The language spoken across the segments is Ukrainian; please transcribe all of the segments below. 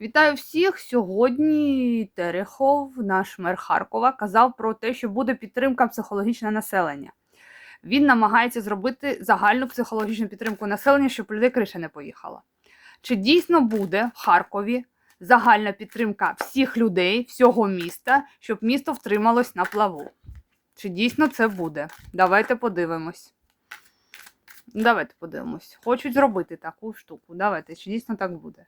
Вітаю всіх! Сьогодні Терехов, наш мер Харкова, казав про те, що буде підтримка психологічного населення. Він намагається зробити загальну психологічну підтримку населення, щоб людей криша не поїхала. Чи дійсно буде в Харкові загальна підтримка всіх людей, всього міста, щоб місто втрималось на плаву? Чи дійсно це буде? Давайте подивимось. Давайте подивимось. Хочуть зробити таку штуку. Давайте, чи дійсно так буде?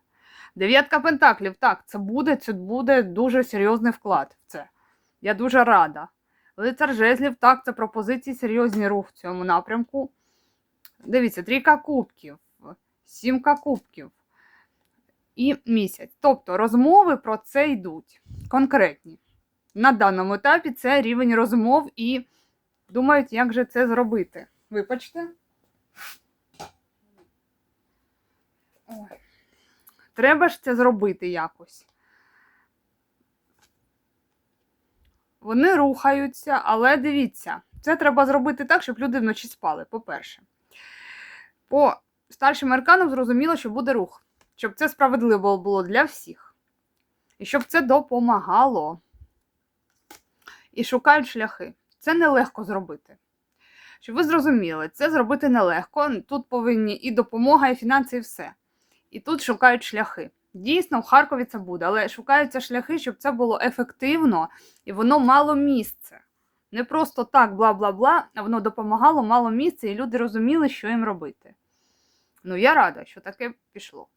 Дев'ятка пентаклів, так, це буде, це буде дуже серйозний вклад в це. Я дуже рада. Лицар жезлів, так, це пропозиції, серйозний рух в цьому напрямку. Дивіться, трійка кубків, сімка кубків і місяць. Тобто розмови про це йдуть конкретні. На даному етапі це рівень розмов і думають, як же це зробити. Вибачте. Треба ж це зробити якось. Вони рухаються, але дивіться, це треба зробити так, щоб люди вночі спали, по-перше. По старшим арканам зрозуміло, що буде рух, щоб це справедливо було для всіх. І щоб це допомагало. І шукають шляхи. Це нелегко зробити. Щоб ви зрозуміли, це зробити нелегко. Тут повинні і допомога, і фінанси, і все. І тут шукають шляхи. Дійсно, в Харкові це буде, але шукаються шляхи, щоб це було ефективно і воно мало місце. Не просто так, бла бла бла, а воно допомагало, мало місце, і люди розуміли, що їм робити. Ну, я рада, що таке пішло.